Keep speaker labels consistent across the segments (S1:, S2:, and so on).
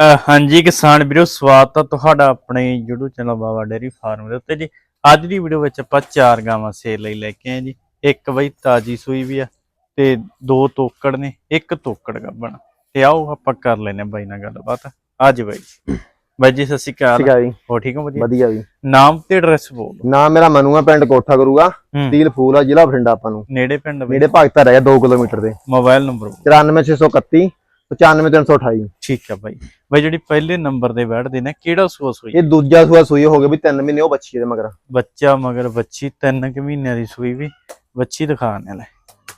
S1: ਹਾਂਜੀ ਕਿਸਾਨ ਵੀਰੋ ਸਵਾਗਤ ਹੈ ਤੁਹਾਡਾ ਆਪਣੇ YouTube channel Baba dairy farm ਦੇ ਉੱਤੇ ਜੀ। ਅੱਜ ਦੀ ਵੀਡੀਓ ਵਿੱਚ ਆਪਾਂ ਚਾਰ ਗਾਵਾਂ ਸੇਲ ਲਈ ਲੈ ਕੇ ਆਏ ਜੀ। ਇੱਕ ਬਈ ਤਾਜੀ ਸੂਈ ਵੀ ਆ ਤੇ ਦੋ ਤੋਕੜ ਨੇ ਇੱਕ ਤੋਕੜ ਗੱਬਣ। ਤੇ ਆਓ ਆਪਾਂ ਕਰ ਲੈਨੇ ਬਾਈ ਨਾਲ ਗੱਲਬਾਤ। ਅੱਜ ਬਾਈ। ਬਾਈ ਜੀ ਸਤਿ ਸ਼੍ਰੀ ਅਕਾਲ। ਹੋ ਠੀਕ ਹੋ ਵਧੀਆ?
S2: ਵਧੀਆ ਜੀ।
S1: ਨਾਮ ਤੇ ਐਡਰੈਸ ਬੋਲ
S2: ਨਾਮ ਮੇਰਾ ਮਨੂ ਆ ਪਿੰਡ ਕੋਠਾ ਗੁਰੂਗਾ
S1: ਹੂੰ।
S2: ਤੀਲ ਫੂਲ ਆ ਜ਼ਿਲ੍ਹਾ ਬਠਿੰਡਾ ਆਪਾਂ ਨੂੰ।
S1: ਨੇੜੇ ਪਿੰਡ
S2: ਨੇੜੇ ਭਗਤਾ ਰਹਿ 2 ਕਿਲੋਮੀਟਰ ਦੇ।
S1: ਮੋਬਾਈਲ ਨੰਬਰ
S2: 94631 95328
S1: ਠੀਕ ਆ ਬਾਈ। ਬਾਈ ਜਿਹੜੀ ਪਹਿਲੇ ਨੰਬਰ ਦੇ ਬੈਠਦੇ ਨੇ ਕਿਹੜਾ ਸੂਆ ਸੂਈ?
S2: ਇਹ ਦੂਜਾ ਸੂਆ ਸੂਈ ਹੋ ਗਿਆ ਵੀ 3 ਮਹੀਨੇ ਉਹ ਬੱਚੀ ਦੇ ਮਗਰ।
S1: ਬੱਚਾ ਮਗਰ ਬੱਚੀ ਤਿੰਨ ਕੁ ਮਹੀਨਿਆਂ ਦੀ ਸੂਈ ਵੀ। ਬੱਚੀ ਦਿਖਾਣੇ ਲੈ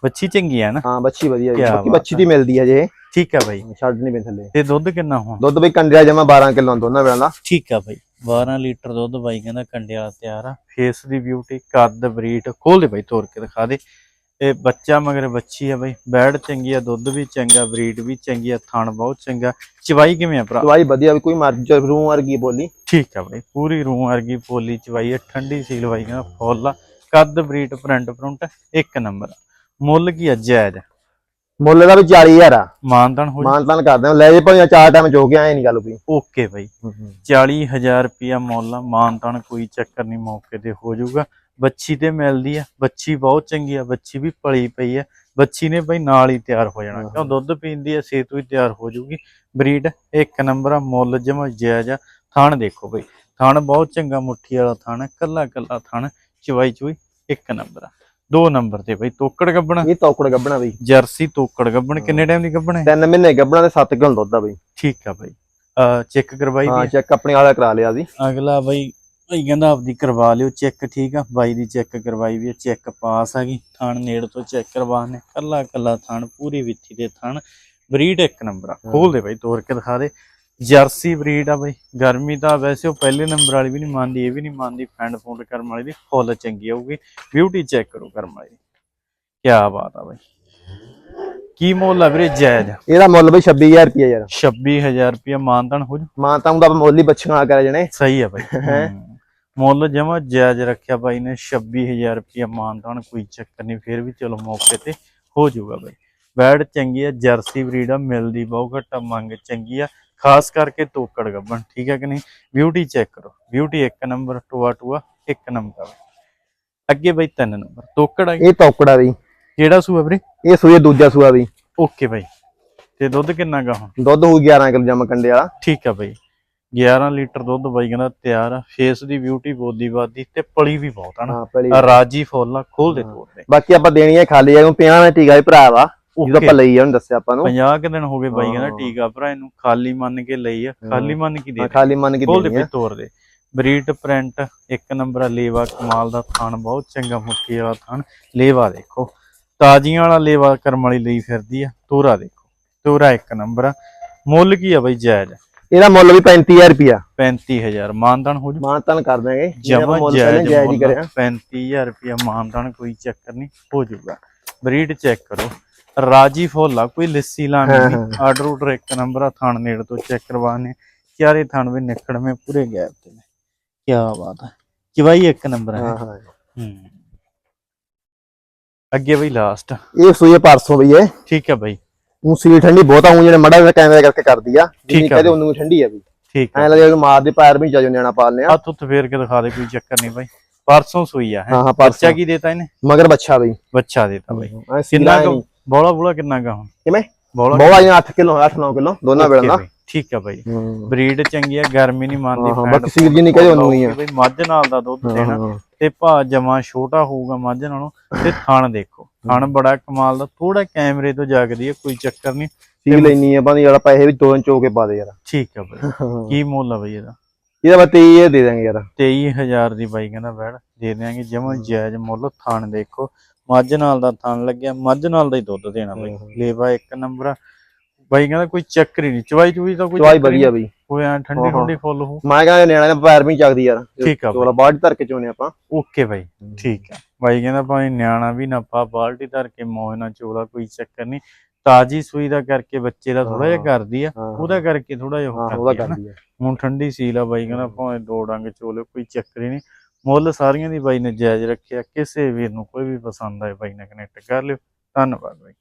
S1: ਬੱਚੀ ਚੰਗੀ ਆ ਨਾ?
S2: ਹਾਂ ਬੱਚੀ ਵਧੀਆ ਜੀ। ਬਾਕੀ ਬੱਚੀ ਦੀ ਮਿਲਦੀ ਹੈ ਜੇ।
S1: ਠੀਕ ਆ ਬਾਈ।
S2: ਛੱਡ ਨਹੀਂ ਪੈ ਥੱਲੇ।
S1: ਤੇ ਦੁੱਧ ਕਿੰਨਾ ਹੁਣ?
S2: ਦੁੱਧ ਬਈ ਕੰਡਿਆ ਜਮਾ 12 ਕਿਲੋ ਦੋਨਾਂ ਵੇਲਾਂ ਦਾ।
S1: ਠੀਕ ਆ ਬਾਈ। 12 ਲੀਟਰ ਦੁੱਧ ਬਾਈ ਕਹਿੰਦਾ ਕੰਡੇ ਵਾਲਾ ਤਿਆਰ ਆ। ਫੇਸ ਦੀ ਬਿਊਟੀ ਕੱਦ ਬਰੀਟ ਖੋਲ ਦੇ ਬਾਈ ਤੋੜ ਕੇ ਦਿਖਾ ਦੇ। ਇਹ ਬੱਚਾ ਮਗਰ ਬੱਚੀ ਆ ਬਾਈ ਬੈੜ ਚੰਗੀ ਆ ਦੁੱਧ ਵੀ ਚੰਗਾ ਬਰੀਡ ਵੀ ਚੰਗੀ ਆ ਥਣ ਬਹੁਤ ਚੰਗਾ। ਚਵਾਈ ਕਿਵੇਂ ਆ ਭਰਾ?
S2: ਦਵਾਈ ਵਧੀਆ ਵੀ ਕੋਈ ਮਰਜ਼ੀ ਰੂ ਵਰਗੀ ਬੋਲੀ।
S1: ਠੀਕ ਆ ਬਾਈ ਪੂਰੀ ਰੂਹ ਵਰਗੀ ਪੋਲੀ ਚਵਾਈ ਆ ਠੰਡੀ ਬਾਈ ਕਹਿੰਦਾ ਫੁੱਲ ਕੱਦ ਬਰੀਟ ਪ੍ਰਿੰਟ ਪ੍ਰਿੰਟ ਇੱਕ ਨੰਬਰ ਮੁੱਲ ਕੀ ਆ ਜਾਇਜ਼
S2: ਮੁੱਲ ਦਾ ਵੀ 40000 ਆ।
S1: ਮਾਨਤਨ ਹੋ
S2: ਮਾਨਤਾਨ ਕਰਦੇ ਹਾਂ ਲੈ ਜੇ ਭਾਵੇਂ ਚਾਰ ਟਾਈਮ ਚੋ ਕੇ ਆਏ ਨਹੀਂ ਗੱਲ ਕੋਈ।
S1: ਓਕੇ ਬਾਈ। 40000 ਰੁਪਿਆ ਮੁੱਲ ਆ। ਮਾਨਤਨ ਕੋਈ ਚੱਕਰ ਨਹੀਂ ਮੌਕੇ ਤੇ ਹੋ ਜਾਊਗਾ। ਬੱਚੀ ਤੇ ਮਿਲਦੀ ਆ। ਬੱਚੀ ਬਹੁਤ ਚੰਗੀ ਆ। ਬੱਚੀ ਵੀ ਪਲੀ ਪਈ ਆ। ਬੱਚੀ ਨੇ ਬਈ ਨਾਲ ਹੀ ਤਿਆਰ ਹੋ ਜਾਣਾ। ਕਿਉਂ? ਦੁੱਧ ਪੀਂਦੀ ਆ ਸੇਤ ਵੀ ਤਿਆਰ ਹੋ ਜਾਊਗੀ। ਬਰੀਡ ਇੱਕ ਨੰਬਰ ਆ ਮੁੱਲ ਜਮਾ ਜਾਇਜ਼ ਆ। ਥਣ ਦੇਖੋ ਬਈ। ਥਣ ਬਹੁਤ ਚੰਗਾ ਮੁੱਠੀ ਵਾਲਾ ਥਣ ਕੱਲਾ ਕੱਲਾ ਥਣ ਚਵਾਈ ਚੁਈ ਇੱਕ ਨੰਬਰ ਆ। ਦੋ ਨੰਬਰ ਤੇ ਬਈ ਤੋਕੜ ਗੱਬਣਾ।
S2: ਇਹ ਤੌਕੜ ਗੱਬਣਾ ਬਈ।
S1: ਜਰਸੀ ਤੋਕੜ ਗੱਬਣ ਕਿੰਨੇ ਟਾਈਮ ਦੀ ਗੱਬਣ ਹੈ?
S2: 3 ਮਹੀਨੇ ਗੱਬਣਾ ਤੇ 7 ਕਿਲੋ ਦੁੱਧ ਆ ਬਈ।
S1: ਠੀਕ ਆ ਬਈ। ਚੈੱਕ ਕਰਵਾਈ
S2: ਹਾਂ
S1: ਦੀ
S2: ਚੈੱਕ ਆਪਣੇ ਵਾਲਾ ਕਰਾ ਲਿਆ ਸੀ।
S1: ਅਗਲਾ ਬਈ ਭਾਈ ਕਹਿੰਦਾ ਆਪਦੀ ਕਰਵਾ ਲਿਓ ਚੈੱਕ ਠੀਕ ਆ? ਬਾਈ ਦੀ ਚੈੱਕ ਕਰਵਾਈ ਵੀ ਚੈੱਕ ਪਾਸ ਹੈਗੀ ਥਣ ਨੇੜ ਤੋਂ ਚੈੱਕ ਕਰਵਾਣੇ ਕੱਲਾ ਕੱਲਾ ਥਣ ਪੂਰੀ ਵਿੱਥੀ ਦੇ ਥਣ। ਬਰੀਡ ਇੱਕ ਨੰਬਰ ਆ। ਖੋਲ ਦੇ ਬਾਈ ਤੋੜ ਕੇ ਦਿਖਾ ਦੇ। ਜਰਸੀ ਬਰੀਡ ਆ ਬਾਈ। ਗਰਮੀ ਤਾਂ ਵੈਸੇ ਉਹ ਪਹਿਲੇ ਨੰਬਰ ਵਾਲੀ ਵੀ ਨਹੀਂ ਮੰਨਦੀ ਇਹ ਵੀ ਨਹੀਂ ਮੰਨਦੀ ਫੈਂਡ ਫੂਡ ਕਰਮ ਵਾਲੀ ਦੀ। ਫੁੱਲ ਚੰਗੀ ਆਊਗੀ। ਬਿਊਟੀ ਚੈੱਕ ਕਰੋ ਕਰਮ ਵਾਲੀ ਦੀ। ਕੀ ਬਾਤ ਆ ਬਾਈ। ਕੀ ਮੁੱਲ ਆ ਵੀਰੇ ਜਾਇਜ਼?
S2: ਇਹਦਾ ਮੁੱਲ ਬਈ 26000 ਰੁਪਏ ਯਾਰ।
S1: 26000 ਰੁਪਇਆ ਮਾਨਤਨ ਹੋ ਜੂ।
S2: ਮਾਂ ਤਾਂ ਉਹਦਾ ਮੁੱਲ ਹੀ ਬੱਚੀਆਂ ਕਰੇ ਜਣੇ
S1: ਸਹੀ ਹੈ? ਬਾਈ। ਮੁੱਲ ਜਮਾ ਜਾਇਜ਼ ਰੱਖਿਆ ਬਾਈ ਨੇ। 26000 ਰੁਪਇਆ ਮਾਨਤਾਨ ਕੋਈ ਚੱਕਰ ਨਹੀਂ। ਫਿਰ ਵੀ ਚਲੋ ਮੌਕੇ ਤੇ ਹੋ ਜਾਊਗਾ ਬਾਈ। ਬੈਡ ਚੰਗੀ ਆ ਜਰਸੀ ਬਰੀਡ ਆ ਮਿਲਦੀ ਬਹੁਤ ਘੱਟ ਆ, ਮੰਗ ਚੰਗੀ ਆ। ਖਾਸ ਕਰਕੇ ਤੋਕੜ ਗੱਬਣ ਠੀਕ ਹੈ ਕਿ ਨਹੀਂ? ਬਿਊਟੀ ਚੈੱਕ ਕਰੋ। ਬਿਊਟੀ ਇੱਕ ਨੰਬਰ ਟੂਆ ਟੂਆ ਇੱਕ ਨੰਬਰ ਆ। ਅੱਗੇ ਬਾਈ ਤਿੰਨ ਨੰਬਰ ਤੋਕੜ ਆ
S2: ਇਹ ਤੌਕੜਾ ਬਈ।
S1: ਕਿਹੜਾ ਸੂਆ ਵੀਰੇ?
S2: ਇਹ ਸੂਏ ਦੂਜਾ ਸੂਆ ਵੀ
S1: ਓਕੇ ਬਾਈ। ਤੇ ਦੁੱਧ ਕਿੰਨਾ ਗਾ ਹੁਣ?
S2: ਦੁੱਧ ਹੋਊ 11 ਕਿਲੋ ਜਮ ਕੰਡੇ ਵਾਲਾ।
S1: ਠੀਕ ਆ ਬਾਈ। 11 ਲੀਟਰ ਦੁੱਧ ਬਾਈ ਕਹਿੰਦਾ ਤਿਆਰ ਆ। ਫੇਸ ਦੀ ਬਿਊਟੀ ਬੋਦੀ ਬਾਦੀ ਤੇ ਪਲੀ ਵੀ ਬਹੁਤ ਆ ਨਾ।
S2: ਹਾਂ
S1: ਆ ਰਾਜੀ ਫੁੱਲ ਆ ਖੋਲ ਦੇ ਤੋੜ ਦੇ।
S2: ਬਾਕੀ ਆਪਾਂ ਦੇਣੀ ਹੈ ਖਾਲੀ ਆ ਨਾ ਟੀਕਾ ਵੀ ਭਰਾ ਵਾ। ਜਦੋਂ ਆਪਾਂ ਲਈ ਆ ਉਹਨੂੰ ਦੱਸਿਆ ਆਪਾਂ ਨੂੰ।
S1: 50 ਕਿ ਦਿਨ ਹੋ ਗਏ ਬਾਈ ਕਹਿੰਦਾ
S2: ਹਾਂ।
S1: ਟੀਕਾ ਭਰਾ ਇਹਨੂੰ ਖਾਲੀ ਮੰਨ ਕੇ ਲਈ ਆ ਖਾਲੀ ਮੰਨ ਕੇ ਦੇ
S2: ਖਾਲੀ ਮੰਨ ਕੇ
S1: ਦੇ ਵੀ
S2: ਆ
S1: ਤੋੜ ਦੇ। ਬਰੀਟ ਪ੍ਰਿੰਟ ਇੱਕ ਨੰਬਰ ਆ ਲੇਵਾ ਕਮਾਲ ਦਾ ਥਣ ਬਹੁਤ ਚੰਗਾ ਮੁੱਠੀ ਵਾਲਾ ਥਣ। ਲੇਵਾ ਦੇਖੋ ਤਾਜ਼ੀਆਂ ਵਾਲਾ ਲੇਵਾ ਕਰਮ ਵਾਲੀ ਲਈ ਫਿਰਦੀ ਆ ਤੋਰਾ ਦੇਖੋ। ਤੋਰਾ ਇੱਕ ਨੰਬਰ ਆ। ਮੁੱਲ ਕੀ ਆ ਬਾਈ ਜਾਇਜ਼?
S2: ਇਹਦਾ ਮੁੱਲ ਵੀ 35000 ਰੁਪਿਆ
S1: 35000 ਮਾਨਦਾਨ ਹੋ ਜੂ।
S2: ਮਾਨਤਨ ਕਰ ਦਾਂਗੇ
S1: ਜਮਾ
S2: ਮੁੱਲ
S1: ਜਾਇਜ਼
S2: ਜਾਇਜ਼ ਹੀ ਕਰਿਆ।
S1: 35000 ਰੁਪਇਆ ਮਾਨਦਾਨ ਕੋਈ ਚੱਕਰ ਨਹੀਂ ਹੋ ਜਾਊਗਾ ਬਰੀਡ ਚੈੱਕ ਕਰੋ। ਰਾਜੀ ਫੁੱਲ ਆ ਕੋਈ ਲਿੱਸੀ ਲਾਣੀ ਨਹੀਂ ਆਰਡਰ ਉਡਰ ਇੱਕ ਨੰਬਰ ਆ ਥਣ ਨੇੜ ਤੋਂ ਚੈੱਕ ਕਰਵਾਣੇ ਚਾਰੇ ਥਣ ਵੀ ਨਿਕੜਵੇਂ ਪੂਰੇ ਗੈਪ ਤੇ ਨੇ। ਕੀ ਬਾਤ ਹੈ ਚਵਾਈ ਇੱਕ ਨੰਬਰ ਹੈ
S2: ਹਾਂ ਹਾਂ।
S1: ਹੂੰ। ਅੱਗੇ ਬਈ ਲਾਸਟ
S2: ਇਹ ਸੂਏ ਪਰਸੋਂ ਬਈ
S1: ਠੀਕ ਹੈ ਬਈ।
S2: ਉਹ ਸੀ ਠੰਡੀ ਬਹੁਤ ਊਂ ਜਿਹੜੇ ਮੜਾ ਕੈਮਰੇ ਕਰਕੇ ਕਰਦੀ ਆ।
S1: ਠੀਕ
S2: ਜਿੰਨੀ ਕਹਦੇ ਉਹਨੂੰ ਠੰਡੀ ਆ ਵੀ
S1: ਠੀਕ
S2: ਐ ਕਿ ਮਾਰ ਦੇ ਪੈਰ ਵੀ ਜਾਜੋ ਨਿਆਣਾ ਪਾਲਨੇ ਆ।
S1: ਹੱਥ ਉੱਤ ਫੇਰ ਕੇ ਦਿਖਾ ਦੇ ਕੋਈ ਚੱਕਰ ਨਹੀਂ ਬਾਈ। ਪਰਸੋਂ ਸੂਈ ਆ ਹੈਂ। ਬੱਚਾ ਕੀ ਦੇਤਾ ਇਹਨੇ?
S2: ਮਗਰ ਬੱਚਾ ਬਈ।
S1: ਬੱਚਾ ਦੇਤਾ ਬਾਈ। ਕਿੰਨਾ
S2: ਕਿੰਨਾ
S1: ਕੁ ਬੋਲਾ ਬੋਲਾ ਕਿੰਨਾ ਗਾ ਹੁਣ?
S2: ਕਿਵੇਂ?
S1: ਬੋਲਾ
S2: ਬਹੁਤ ਆ 8 ਕਿਲੋ 8 9 ਕਿਲੋ ਦੋਨਾਂ ਵੇਲੇ ਦਾ
S1: ਠੀਕ ਆ ਬਾਈ। ਬਰੀਡ ਚੰਗੀ ਆ ਗਰਮੀ ਨਹੀਂ ਮੰਨਦੀ ਫੈਂਟ
S2: ਬਾਕੀ ਸੀਲ ਜੀ ਨਹੀਂ ਕਹੇ ਉਹਨੂੰ ਹੀ ਆ।
S1: ਬਈ ਮੱਝ ਨਾਲ ਦਾ ਦੁੱਧ ਦੇਣਾ। ਤੇ ਭਾ ਜਮਾ ਛੋਟਾ ਹੋਊਗਾ ਮੱਝ ਨਾਲੋਂ ਤੇ ਥਣ ਦੇਖੋ। ਥਣ ਬੜਾ ਕਮਾਲ ਦਾ ਥੋੜਾ ਕੈਮਰੇ ਤੋਂ ਜਾਗਦੀ ਹੈ ਕੋਈ ਚੱਕਰ ਨਹੀਂ
S2: ਸੀਲ ਲੈਣੀ ਆ ਬੰਦੀ ਵਾਲਾ ਪੈਸੇ ਵੀ ਦੋ ਇੰਚ ਹੋ ਕੇ ਪਾ ਦੇ ਯਾਰ।
S1: ਠੀਕ ਆ ਬਾਈ। ਕੀ ਮੁੱਲ ਆ ਬਈ ਇਹਦਾ?
S2: ਇਹਦਾ ਬਤੇ ਇਹ ਦੇ ਦਾਂਗੇ ਯਾਰ।
S1: 23000 ਦੀ ਬਾਈ ਕਹਿੰਦਾ ਬੈੜ ਦੇ ਦਿਆਂਗੇ ਜਮਾ ਜਾਇਜ਼ ਮੁੱਲ ਥਣ ਦੇਖੋ। ਮੱਝ ਨਾਲ ਦਾ ਥਣ ਲੱਗਿਆ ਮੱਝ ਨਾਲ ਦਾ ਹੀ ਦੁੱਧ ਦੇਣਾ ਬਾਈ। ਲੇਵਾ ਇੱਕ ਨੰਬਰ ਬਾਈ ਕਹਿੰਦਾ ਕੋਈ ਚੱਕਰ ਹੀ ਨਹੀਂ ਚਵਾਈ ਚੂਈ ਤਾਂ ਕੋਈ
S2: ਚਵਾਈ ਵਧੀਆ ਬਈ।
S1: ਕੋਈ ਐਂ ਠੰਡੀ। ਠੰਡੀ ਫੁੱਲ ਹੋ।
S2: ਮੈਂ ਕਹਿੰਦਾ ਨਿਆਣੇ ਪੈਰ ਵੀ ਨੀ ਚੱਕਦੀ ਯਾਰ।
S1: ਠੀਕ ਆ।
S2: ਚੋਲਾ ਬਾਹਰ ਧਰ ਕੇ ਚੋਨੇ ਆਪਾਂ।
S1: ਓਕੇ ਬਾਈ ਠੀਕ ਆ। ਬਾਈ ਕਹਿੰਦਾ ਭਾਵੇਂ ਨਿਆਣਾ ਵੀ ਨਾ ਪਾ ਬਾਲਟੀ ਧਰ ਕੇ ਮੌਜ ਨਾਲ ਚੋਲਾ ਕੋਈ ਚੱਕਰ ਨਹੀਂ। ਤਾਜੀ ਸੂਈ ਦਾ ਕਰਕੇ ਬੱਚੇ ਦਾ ਥੋੜਾ ਜਿਹਾ। ਕਰਦੀ ਆ। ਉਹਦਾ ਕਰਕੇ ਥੋੜਾ ਜਿਹਾ
S2: ਹਾਂ
S1: ਉਹ ਕਰਦੀ ਆ ਨਾ।
S2: ਕਰਦੀ ਆ।
S1: ਹੁਣ ਠੰਡੀ ਸੀਲ ਆ ਬਾਈ ਕਹਿੰਦਾ ਭਾਵੇਂ ਦੋ ਡੰਗ ਚੋਲੇ ਕੋਈ ਚੱਕਰ ਹੀ ਨਹੀਂ। ਮੁੱਲ ਸਾਰੀਆਂ ਦੀ ਬਾਈ ਨੇ ਜਾਇਜ਼ ਰੱਖਿਆ, ਕਿਸੇ ਵੀਰ ਨੂੰ ਕੋਈ ਵੀ ਪਸੰਦ ਆਏ ਬਾਈ ਨਾਲ ਕਨੈਕਟ ਕਰ ਲਿਓ। ਧੰਨਵਾਦ ਬਾਈ।